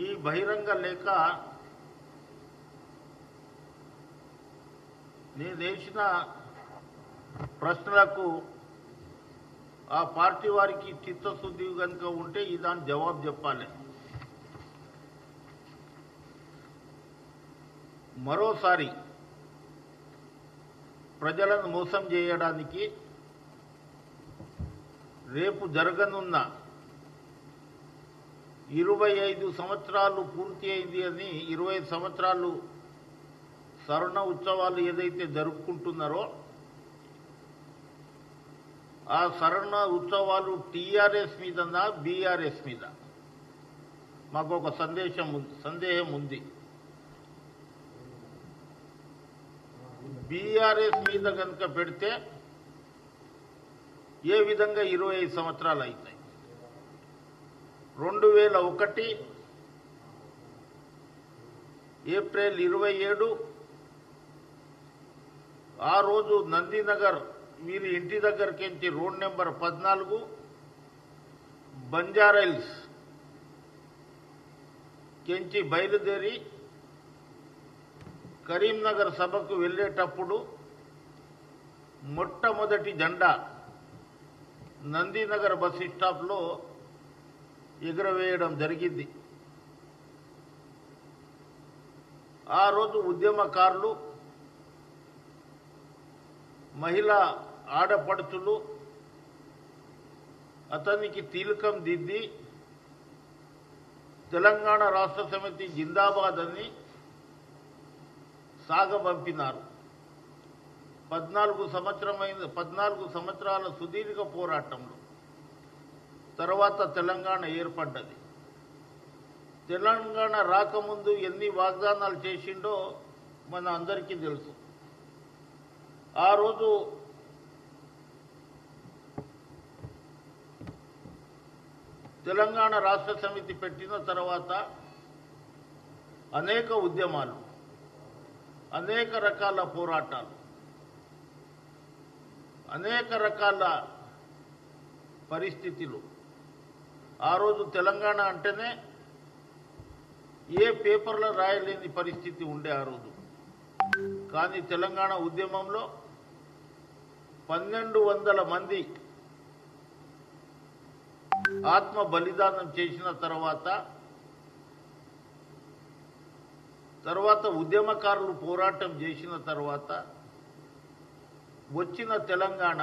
ఈ బహిరంగ లేఖ నేను వేసిన ప్రశ్నలకు ఆ పార్టీ వారికి చిత్తశుద్ధి కనుక ఉంటే ఈ దాని జవాబు చెప్పాలి. మరోసారి ప్రజలను మోసం చేయడానికి రేపు జరగనున్న ఇరవై ఐదు సంవత్సరాలు పూర్తి అయింది అని ఇరవై ఐదు సంవత్సరాలు స్వర్ణ ఉత్సవాలు ఏదైతే జరుపుకుంటున్నారో ఆ సరణ ఉత్సవాలు టీఆర్ఎస్ మీదనా బీఆర్ఎస్ మీద? మాకు ఒక సందేశం ఉంది సందేహం ఉంది. బీఆర్ఎస్ మీద కనుక పెడితే ఏ విధంగా ఇరవై ఐదు సంవత్సరాలు అవుతాయి? రెండు వేల ఒకటి ఏప్రిల్ ఇరవై ఏడు ఆ రోజు నందినగర్ వీరి ఇంటి దగ్గరకించి రోడ్ నెంబర్ పద్నాలుగు బంజారైల్స్ కెంచి బయలుదేరి కరీంనగర్ సభకు వెళ్ళేటప్పుడు మొట్టమొదటి జెండా నందినగర్ బస్ స్టాప్లో ఎగురవేయడం జరిగింది. ఆ రోజు ఉద్యమకారులు మహిళా ఆడపడుచులు అతనికి తీలకం దిద్ది తెలంగాణ రాష్ట్ర సమితి జిందాబాద్ అని సాగబంపినారు పద్నాలుగు సంవత్సరమైన పద్నాలుగు సంవత్సరాల సుదీర్ఘ పోరాటంలో తర్వాత తెలంగాణ ఏర్పడ్డది. తెలంగాణ రాకముందు ఎన్ని వాగ్దానాలు చేసిండో మన అందరికీ తెలుసు. ఆ రోజు తెలంగాణ రాష్ట్ర సమితి పెట్టిన తర్వాత అనేక ఉద్యమాలు అనేక రకాల పోరాటాలు అనేక రకాల పరిస్థితులు ఆ రోజు తెలంగాణ అంటేనే ఏ పేపర్లో రాయలేని పరిస్థితి ఉండే ఆ రోజు. కానీ తెలంగాణ ఉద్యమంలో పన్నెండు వందల మంది ఆత్మ బలిదానం చేసిన తర్వాత తర్వాత ఉద్యమకారులు పోరాటం చేసిన తర్వాత వచ్చిన తెలంగాణ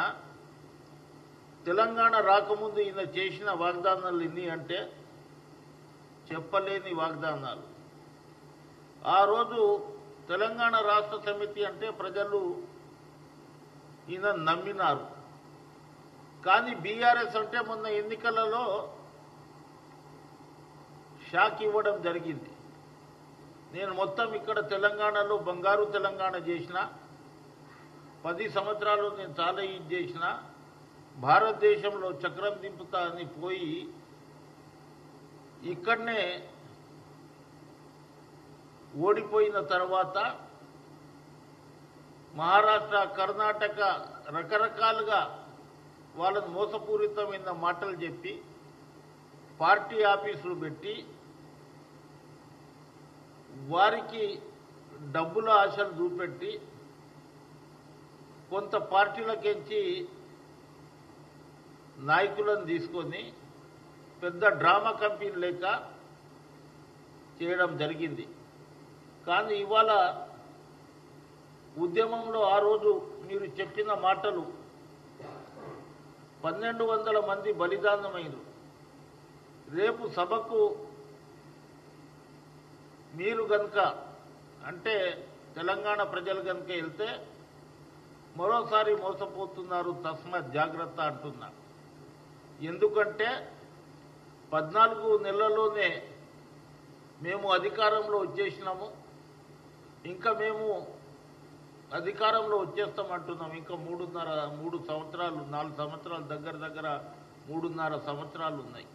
తెలంగాణ రాకముందు ఈయన చేసిన వాగ్దానాలు ఎన్ని అంటే చెప్పలేని వాగ్దానాలు. ఆ రోజు తెలంగాణ రాష్ట్ర సమితి అంటే ప్రజలు ఈయన నమ్మినారు. కానీ బీఆర్ఎస్ అంటే మొన్న ఎన్నికలలో షాక్ ఇవ్వడం జరిగింది. నేను మొత్తం ఇక్కడ తెలంగాణలో బంగారు తెలంగాణ చేసిన పది సంవత్సరాలు నేను చాలా ఇది చేసిన భారతదేశంలో చక్రం దింపుతా అని పోయి ఇక్కడనే ఓడిపోయిన తర్వాత మహారాష్ట్ర కర్ణాటక రకరకాలుగా వాళ్ళని మోసపూరితమైన మాటలు చెప్పి పార్టీ ఆఫీసులు పెట్టి వారికి డబ్బుల ఆశలు చూపెట్టి కొంత పార్టీలకెంచి నాయకులను తీసుకొని పెద్ద డ్రామా కంపెనీ లేక చేయడం జరిగింది. కానీ ఇవాళ ఉద్యమంలో ఆ రోజు మీరు చెప్పిన మాటలు పన్నెండు వందల మంది బలిదానమైనరు రేపు సభకు మీరు గనుక అంటే తెలంగాణ ప్రజలు కనుక వెళ్తే మరోసారి మోసపోతున్నారు తస్మాత్ జాగ్రత్త అంటున్నారు. ఎందుకంటే పద్నాలుగు నెలల్లోనే మేము అధికారంలో వచ్చేసినాము. ఇంకా మేము అధికారంలో వచ్చేస్తామంటున్నాం. ఇంకా మూడున్నర మూడు సంవత్సరాలు నాలుగు సంవత్సరాలు దగ్గర దగ్గర మూడున్నర సంవత్సరాలు ఉన్నాయి.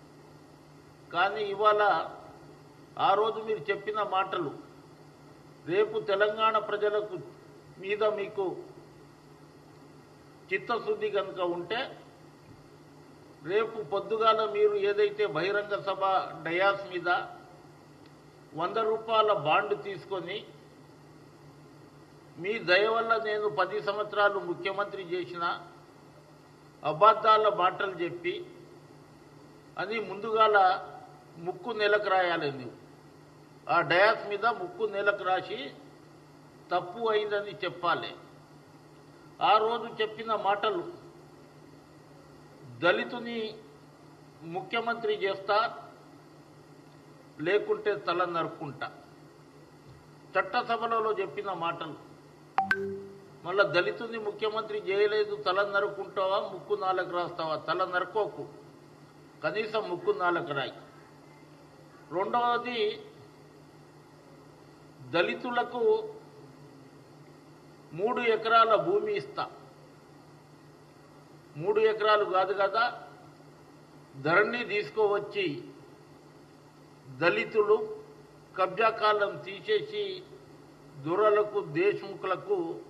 కానీ ఇవాళ ఆ రోజు మీరు చెప్పిన మాటలు రేపు తెలంగాణ ప్రజలకు మీద మీకు చిత్తశుద్ధి కనుక ఉంటే రేపు పొద్దుగాల మీరు ఏదైతే బహిరంగ సభ డయాస్ మీద వంద రూపాయల బాండ్ తీసుకొని మీ దయ వల్ల నేను పది సంవత్సరాలు ముఖ్యమంత్రి చేసిన అబద్ధాల మాటలు చెప్పి అని ముందుగాల ముక్కు నెలకు రాయాలి నువ్వు ఆ డయాస్ మీద ముక్కు నెలకు రాసి తప్పు అయిందని చెప్పాలి. ఆ రోజు చెప్పిన మాటలు దళితుని ముఖ్యమంత్రి చేస్తా లేకుంటే తల నరుక్కుంటా. చట్టసభలలో చెప్పిన మాటలు. మళ్ళా దళితుని ముఖ్యమంత్రి చేయలేదు తల నరుక్కుంటావా ముక్కు నాలుగు రాస్తావా? తల నరుకోకు కనీసం ముక్కు నాలుగు రాయి. రెండవది దళితులకు మూడు ఎకరాల భూమి ఇస్తా. మూడు ఎకరాలు కాదు కదా. ధరణి తీసుకువచ్చి దళితులు కబ్జా కాలం తీసేసి దొరలకు దేశముఖులకు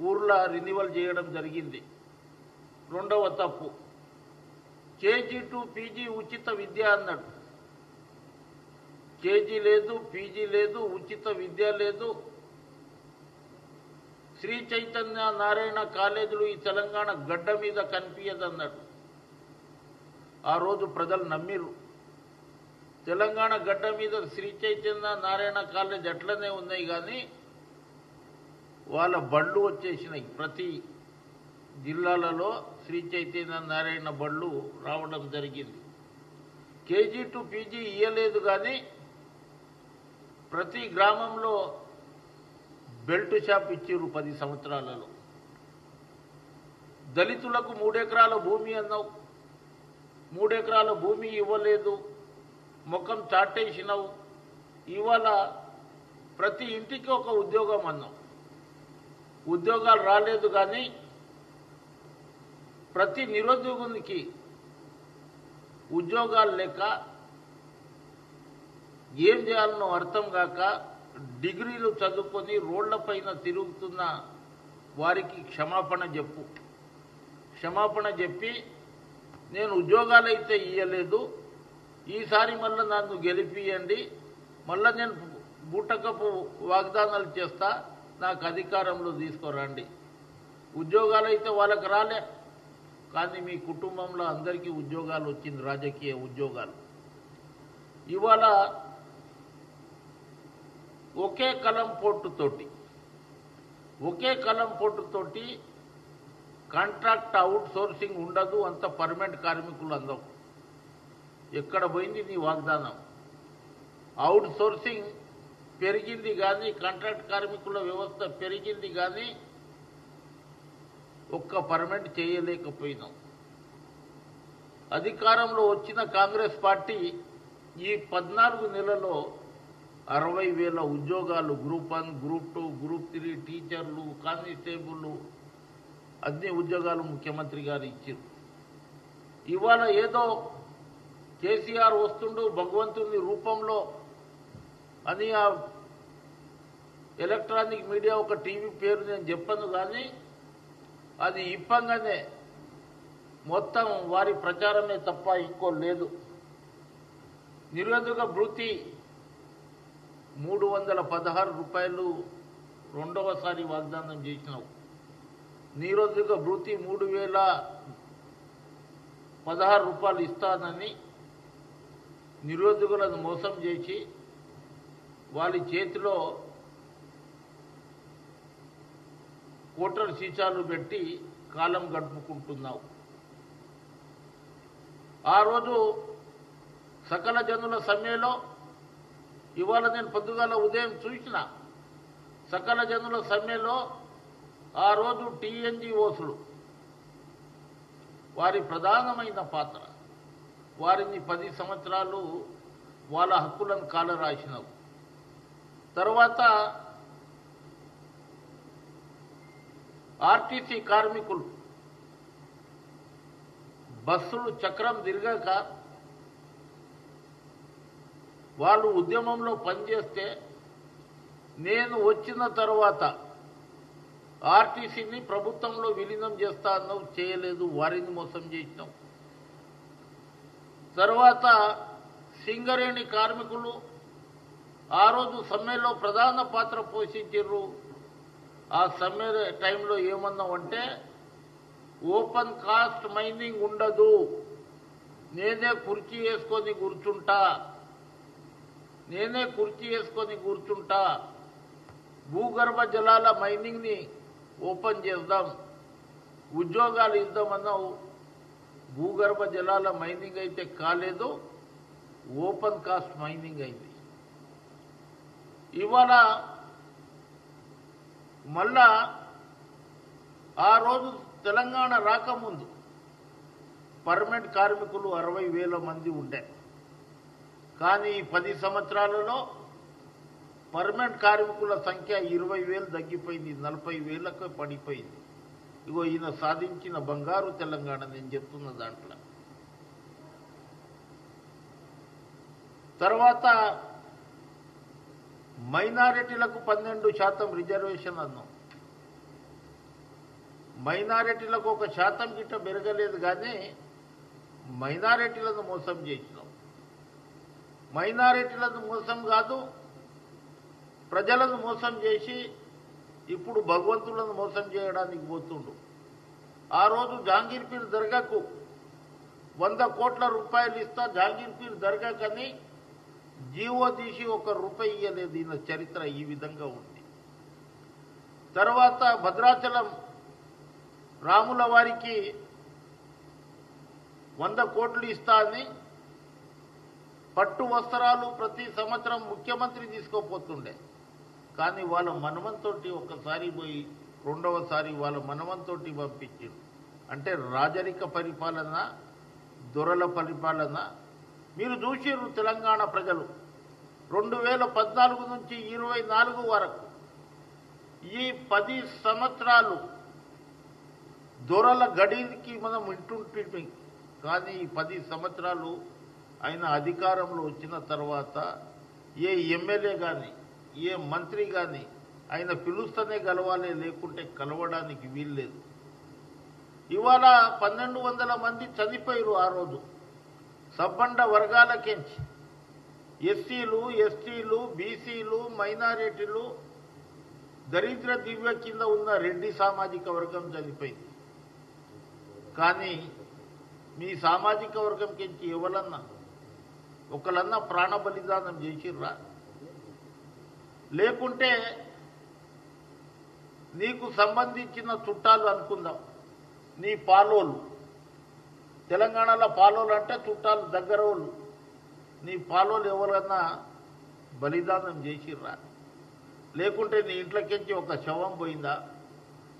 ఊర్ల రినివల్ చేయడం జరిగింది. రెండవ తప్పు. కేజీ టు పీజీ ఉచిత విద్య అన్నాడు. కేజీ లేదు పీజీ లేదు ఉచిత విద్య లేదు. శ్రీ చైతన్య నారాయణ కాలేజీలు ఈ తెలంగాణ గడ్డ మీద కనిపించదన్నాడు ఆ రోజు ప్రజలు నమ్మిరు తెలంగాణ గడ్డ మీద శ్రీ చైతన్య నారాయణ కాలేజ్ అట్లనే ఉన్నాయి కానీ వాళ్ళ బళ్ళు వచ్చేసినాయి. ప్రతి జిల్లాలలో శ్రీ చైతన్య నారాయణ బళ్ళు రావడం జరిగింది. కేజీ టు పీజీ ఇయ్యలేదు కానీ ప్రతి గ్రామంలో బెల్ట్ షాప్ ఇచ్చిర్రు పది సంవత్సరాలలో. దళితులకు మూడెకరాల భూమి అన్నావు. మూడెకరాల భూమి ఇవ్వలేదు. ముఖం చాటేసినావు. ఇవాళ ప్రతి ఇంటికి ఒక ఉద్యోగం అన్నాం ఉద్యోగాలు రాలేదు కానీ ప్రతి నిరుద్యోగునికి ఉద్యోగాలు లేక ఏం చేయాలనో అర్థం కాక డిగ్రీలు చదువుకొని రోడ్లపైన తిరుగుతున్న వారికి క్షమాపణ చెప్పు. క్షమాపణ చెప్పి నేను ఉద్యోగాలు అయితే ఇయ్యలేదు. ఈసారి మళ్ళీ నన్ను గెలిపియండి. మళ్ళీ నేను బూటకపు వాగ్దానాలు చేస్తా. నాకు అధికారంలో తీసుకురండి. ఉద్యోగాలు అయితే వాళ్ళకి రాలే. కానీ మీ కుటుంబంలో అందరికీ ఉద్యోగాలు వచ్చింది. రాజకీయ ఉద్యోగాలు. ఇవాళ ఒకే కలం పోటుతోటి ఒకే కలం పోటుతోటి కాంట్రాక్ట్ అవుట్ సోర్సింగ్ ఉండదు అంత పర్మనెంట్ కార్మికులు అందం ఎక్కడ పోయింది నీ వాగ్దానం? అవుట్ సోర్సింగ్ పెరిగింది కానీ కాంట్రాక్ట్ కార్మికుల వ్యవస్థ పెరిగింది కానీ ఒక్క పర్మనెంట్ చేయలేకపోయినాం. అధికారంలో వచ్చిన కాంగ్రెస్ పార్టీ ఈ పద్నాలుగు నెలలో అరవై వేల ఉద్యోగాలు group one group two group three టీచర్లు కానిస్టేబుళ్ళు అన్ని ఉద్యోగాలు ముఖ్యమంత్రి గారు ఇచ్చారు. ఇవాళ ఏదో కేసీఆర్ వస్తుండు భగవంతుని రూపంలో అని ఆ ఎలక్ట్రానిక్ మీడియా ఒక టీవీ పేరు నేను చెప్పను కానీ అది ఇప్పంగానే మొత్తం వారి ప్రచారమే తప్ప ఇంకో లేదు. నిరుద్యోగ భృతి మూడు వందల పదహారు రూపాయలు రెండవసారి వాగ్దానం చేసినావు. నిరుద్యోగ భృతి మూడు వేల పదహారు రూపాయలు ఇస్తానని నిరుద్యోగులను మోసం చేసి వాళ్ళ చేతిలో కోటర్ సీసాలు పెట్టి కాలం గడుపుకుంటున్నావు. ఆ రోజు సకల జనుల సమ్మెలో ఇవాళ నేను పొద్దుగాల ఉదయం చూసిన సకల జనుల సమ్మెలో ఆ రోజు టీఎన్జిఓసులు. వారి ప్రధానమైన పాత్ర. వారిని పది సంవత్సరాలు వాళ్ళ హక్కులను కాలరాసినావు తర్వాత ఆర్టీసీ కార్మికులు బస్సులు చక్రం తిరగక వాళ్ళు ఉద్యమంలో పనిచేస్తే నేను వచ్చిన తర్వాత ఆర్టీసీని ప్రభుత్వంలో విలీనం చేస్తా అన్నావు చేయలేదు వారిని మోసం చేసినావు. తర్వాత సింగరేణి కార్మికులు ఆ రోజు సమ్మెలో ప్రధాన పాత్ర పోషించారు ఆ సమ్మె టైంలో ఏమన్నామంటే ఓపెన్ కాస్ట్ మైనింగ్ ఉండదు నేనే కుర్చీ వేసుకొని కూర్చుంటా. నేనే కుర్చీ వేసుకొని కూర్చుంటా. భూగర్భ జలాల మైనింగ్ని ఓపెన్ చేద్దాం. ఉద్యోగాలు ఇద్దామన్నావు. భూగర్భ జలాల మైనింగ్ అయితే కాలేదు. ఓపెన్ కాస్ట్ మైనింగ్ అయింది. ఇవాళ మళ్ళా ఆ రోజు తెలంగాణ రాకముందు పర్మనెంట్ కార్మికులు అరవై వేల మంది ఉండే. కానీ ఈ పది సంవత్సరాలలో పర్మనెంట్ కార్మికుల సంఖ్య ఇరవై వేలు తగ్గిపోయింది నలభై వేలకు పడిపోయింది. ఇగో ఈయన సాధించిన బంగారు తెలంగాణ నేను చెప్తున్న దాంట్లో. తర్వాత మైనారిటీలకు పన్నెండు శాతం రిజర్వేషన్ అన్నాం. మైనారిటీలకు ఒక శాతం గిట్ట పెరగలేదు కానీ మైనారిటీలను మోసం చేసిన. మైనారిటీలను మోసం కాదు ప్రజలను మోసం చేసి ఇప్పుడు భగవంతులను మోసం చేయడానికి పోతుండు. ఆ రోజు జాంగీర్పీర్ దర్గాకు వంద కోట్ల రూపాయలు ఇస్తా జాంగీర్పీర్ దర్గాకని జీవో తీసి ఒక రూపాయి ఇయ్యలేదు ఈయన చరిత్ర ఈ విధంగా ఉంది. తర్వాత భద్రాచలం రాముల వారికి వంద కోట్లు ఇస్తా అని పట్టు వస్త్రాలు ప్రతి సంవత్సరం ముఖ్యమంత్రి తీసుకోపోతుండే. కానీ వాళ్ళ మనవంతోటి ఒకసారి పోయి రెండవసారి వాళ్ళ మనవంతోటి పంపించారు అంటే రాజరిక పరిపాలన దొరల పరిపాలన. మీరు చూసిర్రు తెలంగాణ ప్రజలు రెండు వేల పద్నాలుగు నుంచి ఇరవై నాలుగు వరకు ఈ పది సంవత్సరాలు దొరల గడికి మనం వింటుంటే కానీ ఈ పది సంవత్సరాలు ఆయన అధికారంలో వచ్చిన తర్వాత ఏ ఎమ్మెల్యే కానీ ఏ మంత్రి కానీ ఆయన పిలుస్తూనే కలవాలి లేకుంటే కలవడానికి వీల్లేదు. ఇవాళ పన్నెండు వందల మంది చనిపోయారు ఆ రోజు. సబ్బండ వర్గాలకించి ఎస్సీలు ఎస్టీలు బీసీలు మైనారిటీలు దరిద్ర దివ్య కింద ఉన్న రెడ్డి సామాజిక వర్గం చనిపోయింది. కానీ మీ సామాజిక వర్గం కించి ఎవరన్నా? ఒకళ్ళన్నా ప్రాణ బలిదానం చేసిర్రా? లేకుంటే నీకు సంబంధించిన చుట్టాలు అనుకుందాం. నీ పాలోలు తెలంగాణలో పాలోలు అంటే చుట్టాలు దగ్గర వాళ్ళు నీ పాలోలు ఎవరన్నా బలిదానం చేసిర్రా? లేకుంటే నీ ఇంట్లోకించి ఒక శవం పోయిందా?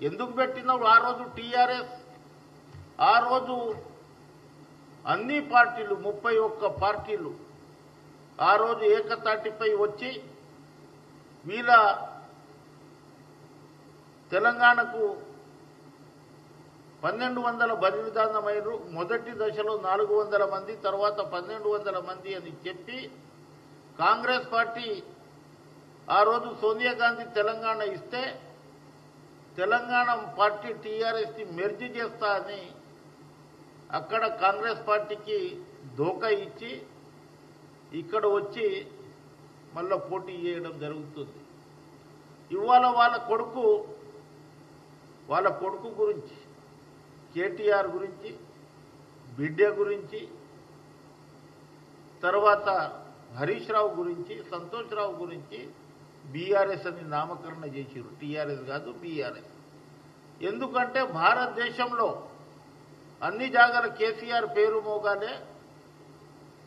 ఎందుకు పెట్టినావు ఆ రోజు టీఆర్ఎస్? ఆ రోజు అన్ని పార్టీలు ముప్పై ఒక్క పార్టీలు ఆ రోజు ఏకతాటిపై వచ్చి వీళ్ళ తెలంగాణకు పన్నెండు వందల బలిదానమైనరు మొదటి దశలో నాలుగు వందల మంది తర్వాత పన్నెండు వందల మంది అని చెప్పి కాంగ్రెస్ పార్టీ ఆ రోజు సోనియా గాంధీ తెలంగాణ ఇస్తే తెలంగాణ పార్టీ టీఆర్ఎస్ని మెర్జి చేస్తా అని అక్కడ కాంగ్రెస్ పార్టీకి దోకా ఇచ్చి ఇక్కడ వచ్చి మళ్ళీ పోటీ చేయడం జరుగుతుంది. ఇవాళ వాళ్ళ కొడుకు వాళ్ళ కొడుకు గురించి కేటీఆర్ గురించి బిడ్డ గురించి తర్వాత హరీష్ రావు గురించి సంతోష్ రావు గురించి బీఆర్ఎస్ అని నామకరణ చేసిరు టీఆర్ఎస్ కాదు బీఆర్ఎస్. ఎందుకంటే భారతదేశంలో అన్ని జాగాల కేసీఆర్ పేరు మోగానే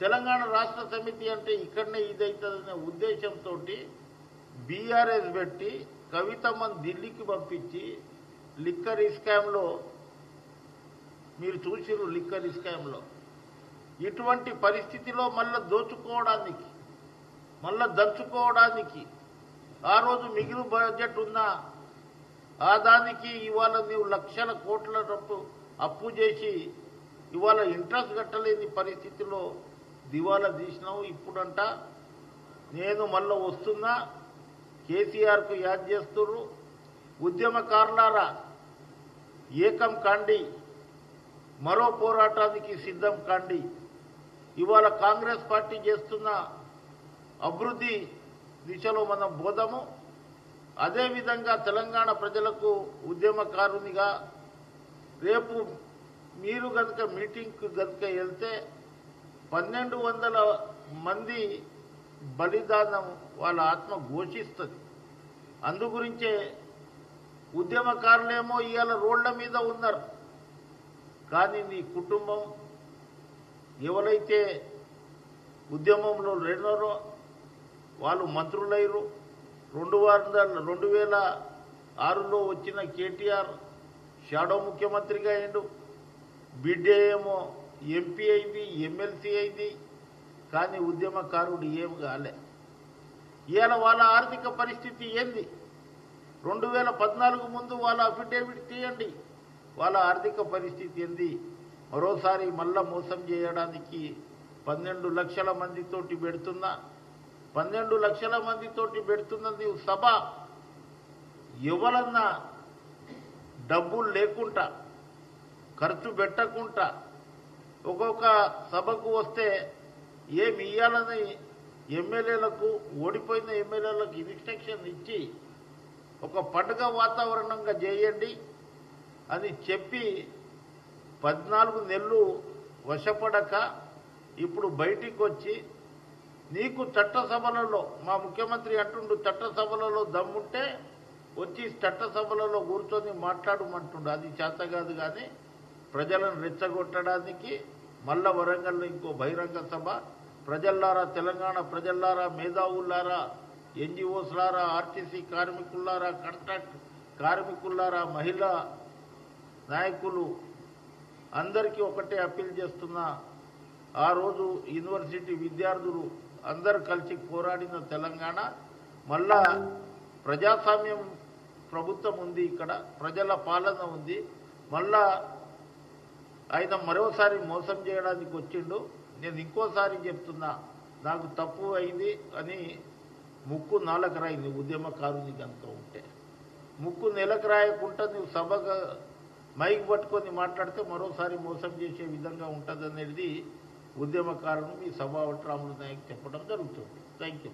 తెలంగాణ రాష్ట్ర సమితి అంటే ఇక్కడనే ఇదైతుందనే ఉద్దేశంతో బీఆర్ఎస్ పెట్టి కవితమ్మని ఢిల్లీకి పంపించి లిక్కర్ స్కామ్లో మీరు చూసిరు లిక్కర్ స్కామ్లో. ఇటువంటి పరిస్థితిలో మళ్ళా దోచుకోవడానికి మళ్ళా దంచుకోవడానికి ఆ రోజు మిగిలిన బడ్జెట్ ఉన్నా ఆ దానికి ఇవాళ నీవు లక్షల కోట్ల డబ్బు అప్పు చేసి ఇవాళ ఇంట్రెస్ట్ కట్టలేని పరిస్థితిలో దివాలా తీసినావు ఇప్పుడంట. నేను మళ్ళా వస్తున్నా కేసీఆర్కు యాద్ చేస్తుర్రు. ఉద్యమకారులారా ఏకం కాండి మరో పోరాటానికి సిద్ధం కాండి. ఇవాళ కాంగ్రెస్ పార్టీ చేస్తున్న అభివృద్ధి దిశలో మనం బోధము అదేవిధంగా తెలంగాణ ప్రజలకు ఉద్యమకారునిగా రేపు మీరు కనుక మీటింగ్కి కనుక వెళ్తే పన్నెండు వందల మంది బలిదానం వాళ్ళ ఆత్మ ఘోషిస్తుంది. అందుగురించే ఉద్యమకారులేమో ఇవాళ రోడ్ల మీద ఉన్నారు. కానీ నీ కుటుంబం ఎవరైతే ఉద్యమంలో రెండరో వాళ్ళు మంత్రులయ్యారు రెండు వందల రెండు వేల ఆరులో వచ్చిన కేటీఆర్ షాడో ముఖ్యమంత్రిగా అయిండు బిడ్డే ఏమో ఎంపీ అయింది ఎమ్మెల్సీ అయింది కానీ ఉద్యమకారుడు ఏం కాలే. ఇవాళ వాళ్ళ ఆర్థిక పరిస్థితి ఏంది? రెండు వేల పద్నాలుగు ముందు వాళ్ళ అఫిడేవిట్ తీయండి. వాళ్ళ ఆర్థిక పరిస్థితి ఏంది? మరోసారి మళ్ళా మోసం చేయడానికి పన్నెండు లక్షల మందితోటి పెడుతున్నా. పన్నెండు లక్షల మందితోటి పెడుతున్నది సభ. ఎవరన్నా డబ్బులు లేకుండా ఖర్చు పెట్టకుండా ఒక్కొక్క సభకు వస్తే ఏమి ఇవ్వాలని ఎమ్మెల్యేలకు ఓడిపోయిన ఎమ్మెల్యేలకు ఇన్స్ట్రక్షన్ ఇచ్చి ఒక పండుగ వాతావరణంగా చేయండి అని చెప్పి పద్నాలుగు నెలలు వశపడక ఇప్పుడు బయటికి వచ్చి నీకు చట్టసభలలో మా ముఖ్యమంత్రి అంటుండు చట్టసభలలో దమ్ముంటే వచ్చి చట్టసభలలో కూర్చొని మాట్లాడమంటుండు. అది చేత కాదు కానీ ప్రజలను రెచ్చగొట్టడానికి మల్ల వరంగల్లో ఇంకో బహిరంగ సభ ప్రజల్లారా తెలంగాణ ప్రజల్లారా మేధావుల్లారా ఎన్జిఓస్లారా ఆర్టీసీ కార్మికుల్లారా కాంట్రాక్ట్ కార్మికుల్లారా మహిళా నాయకులు అందరికీ ఒకటే అప్పీల్ చేస్తున్నా ఆ రోజు యూనివర్సిటీ విద్యార్థులు అందరు కలిసి పోరాడిన తెలంగాణ మళ్ళా ప్రజాస్వామ్యం ప్రభుత్వం ఉంది ఇక్కడ ప్రజల పాలన ఉంది. మళ్ళా ఆయన మరోసారి మోసం చేయడానికి వచ్చిండు. నేను ఇంకోసారి చెప్తున్నా నాకు తప్పు అయింది అని ముక్కు నాలకరాయింది ఉద్యమకారుని కనుక ఉంటే. ముక్కు నెలకు రాయకుండా నువ్వు సభగా మైక్ పట్టుకొని మాట్లాడితే మరోసారి మోసం చేసే విధంగా ఉంటుంది అనేది ఉద్యమకారులు మీ సభా రాములు నాయక్ చెప్పడం జరుగుతుంది. Thank you